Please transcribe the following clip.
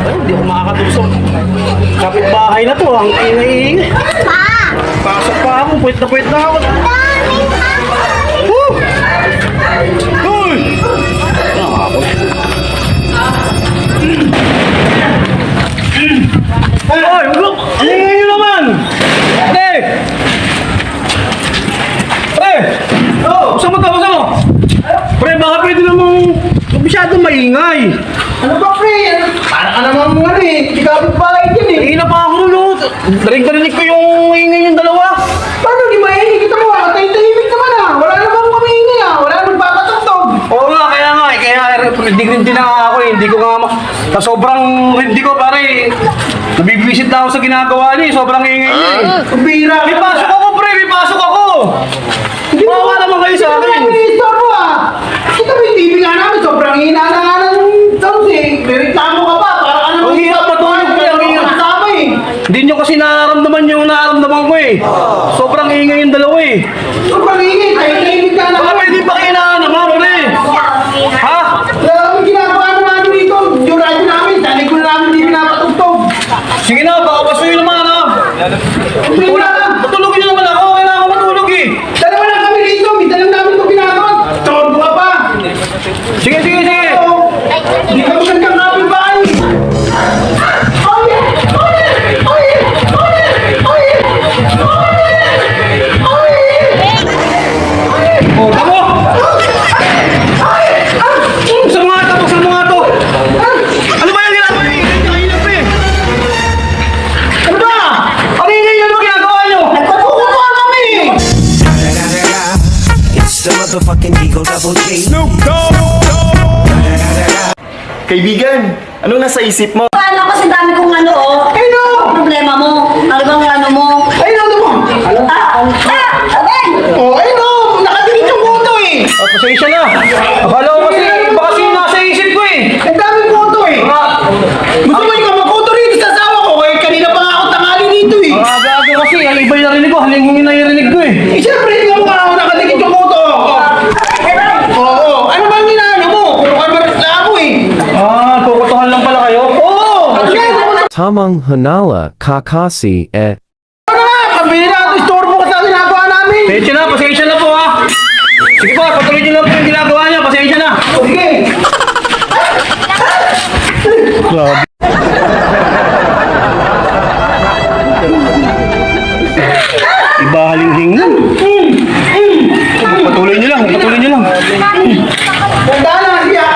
Hindi ako makakatuso. Kapit-bahay na to, ang ingay-ingay. Pa! Pasok pa ako, puwit na puwit na ako. Woo! Ano ako? Ay, ay, look! Ang ingay nyo naman! Pre! Pre! Oh, saan mo to? Saan mo? Pre, baka pwede namang masyadong maingay. Ano ba, pre? Para naman ano eh. Hindi ka bahay dyan eh. Hihina pa ako no. Darig-darinig ko yung ingay yung dalawa. Paano di maingay? Kita mo ah. Tahimik naman ah. Wala namang kamaingay ah. Wala namang papatugtog. Oo nga, kaya nga eh. Kaya rindig-rindig na nga ako eh. Hindi ko nga ma... Sa sobrang rindig ko pare, nabibisit na ako sa ginagawa niya eh. Sobrang ingay niya eh. Bira. May pasok ako nararamdaman yung nararamdaman ko eh. Sobrang ingay yung dalawa eh. Sobrang ingay. Tahimik ka Baka naman. pwede pa kayo na naman pre. Ha? Wala kami ginagawa naman dito. Yung radyo namin. Dali ko na namin hindi pinapatugtog. Sige na, baka pasuyo naman ha. Bira. Matulogin motherfucking Eagle Double G. Kaibigan, anong nasa isip mo? Paano kasi dami kong ano oh. Ano? Problema mo? Ano bang ano mo? Ayun ano mo? Ah! Ah! Aben! Oh, ayun o! Nakadinig yung photo eh! Oh, pasensya na. Akala ko kasi iba kasi yung nasa isip ko eh. Ang daming photo eh! Mga, Gusto mo ikaw mag-photo rito sa asawa ko? Eh, kanina pa nga ako tangali dito eh! mga gago kasi, ang iba yung narinig ko, halingin na yung narinig ko eh. Eh, syempre, Hamang Hanala Kakasi e. Ano na? Kabila at istorbo ka ginagawa namin! Pasensya na, pasensya na po ha! Sige po, patuloy niyo lang po yung ginagawa niya, pasensya na! Okay! Grabe. Iba halinghing lang. Patuloy niyo lang, patuloy niyo lang. Punta na, siya!